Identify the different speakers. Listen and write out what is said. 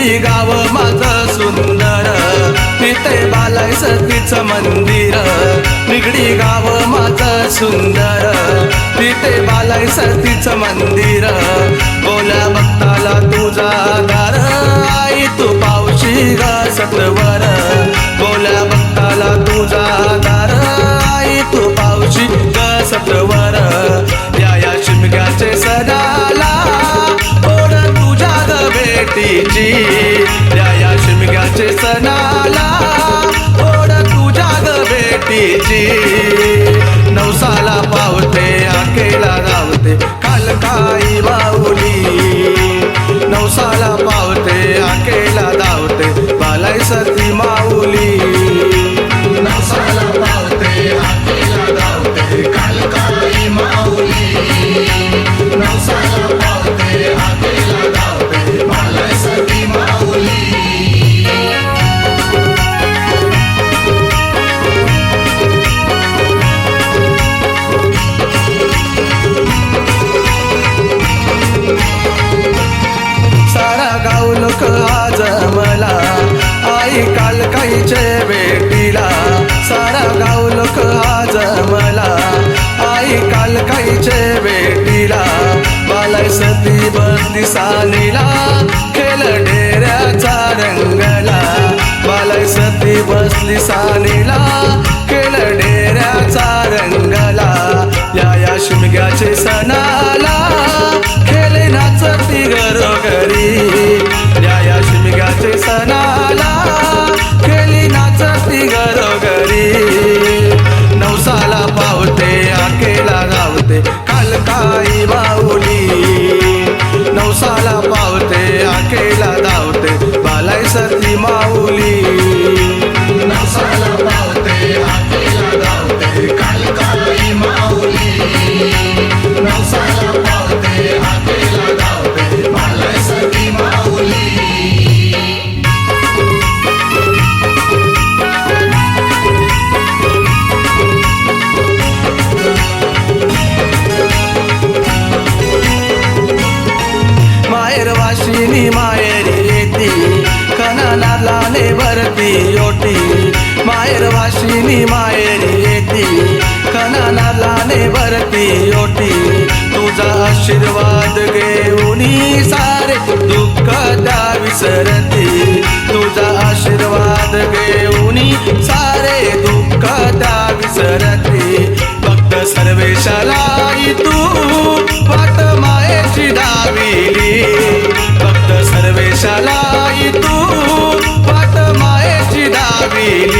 Speaker 1: निगडी गाव माझं सुंदर? तिथे बालाई सतीचं मंदिर. निगडी गाव माझं सुंदर. तिथे बालाई सतीचं मंदिर. बोला भक्ताला तुझा दार आई तू पावशी गा सतवर. बोला भक्ताला तुझा दार आई तू पावशी गा सतवर. या या शिमग्याचे सदाला. ओढ तुझ्या भेटीची. भेटीची सानीला केलं डेऱ्याचा रंगला या या शिमग्याचे सणा. वाशिनी माहेरी येती कनानालाने भरती ओटी. तुझा आशीर्वाद घेऊनी सारे दुःख त्या विसरती. तुझा आशीर्वाद घेऊनी सारे दुःख त्या विसरती. फक्त सर्वेशालाई तू वाट मायेची दाविली फक्त सर्वेशालाई तू वाट मायेची दाविली